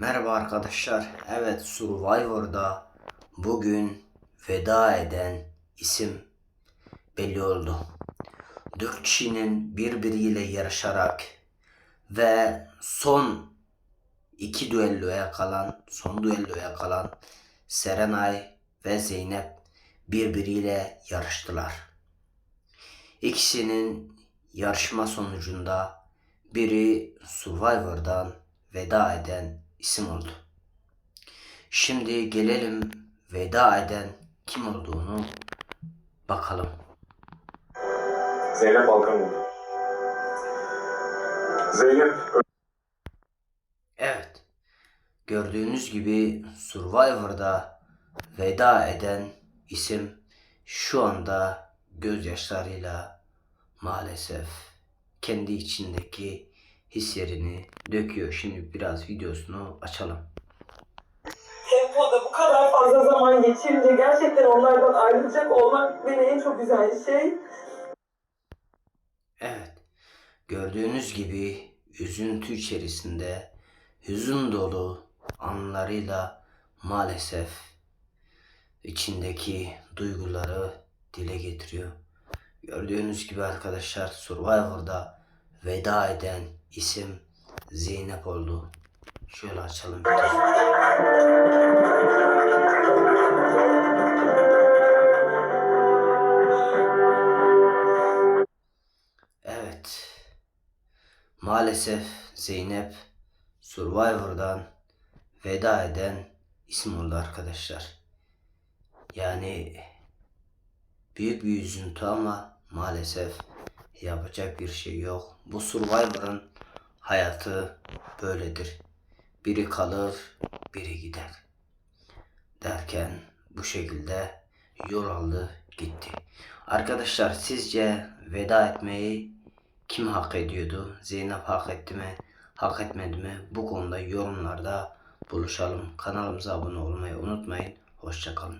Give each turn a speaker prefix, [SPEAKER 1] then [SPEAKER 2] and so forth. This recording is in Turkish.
[SPEAKER 1] Merhaba arkadaşlar. Evet Survivor'da bugün veda eden isim belli oldu. Dört kişinin birbiriyle yarışarak ve son iki düelloya kalan, son düelloya kalan Serenay ve Zeynep birbiriyle yarıştılar. İkisinin yarışma sonucunda biri Survivor'dan veda eden isim oldu. Şimdi gelelim veda eden kim olduğunu bakalım.
[SPEAKER 2] Zeynep Balkanoğlu. Zeynep
[SPEAKER 1] Evet. Gördüğünüz gibi Survivor'da veda eden isim şu anda gözyaşlarıyla maalesef kendi içindeki hislerini döküyor. Şimdi biraz videosunu açalım.
[SPEAKER 3] tempoda bu kadar fazla zaman geçirince gerçekten onlardan ayrılacak olmak beni en çok üzen şey.
[SPEAKER 1] Evet. Gördüğünüz gibi üzüntü içerisinde hüzün dolu anlarıyla maalesef içindeki duyguları dile getiriyor. Gördüğünüz gibi arkadaşlar Survivor'da veda eden isim Zeynep oldu. Şöyle açalım. Evet. Maalesef Zeynep Survivor'dan veda eden isim oldu arkadaşlar. Yani büyük bir üzüntü ama maalesef yapacak bir şey yok. Bu Survivor'ın hayatı böyledir. Biri kalır, biri gider. Derken bu şekilde yol aldı gitti. Arkadaşlar sizce veda etmeyi kim hak ediyordu? Zeynep hak etti mi? Hak etmedi mi? Bu konuda yorumlarda buluşalım. Kanalımıza abone olmayı unutmayın. Hoşçakalın.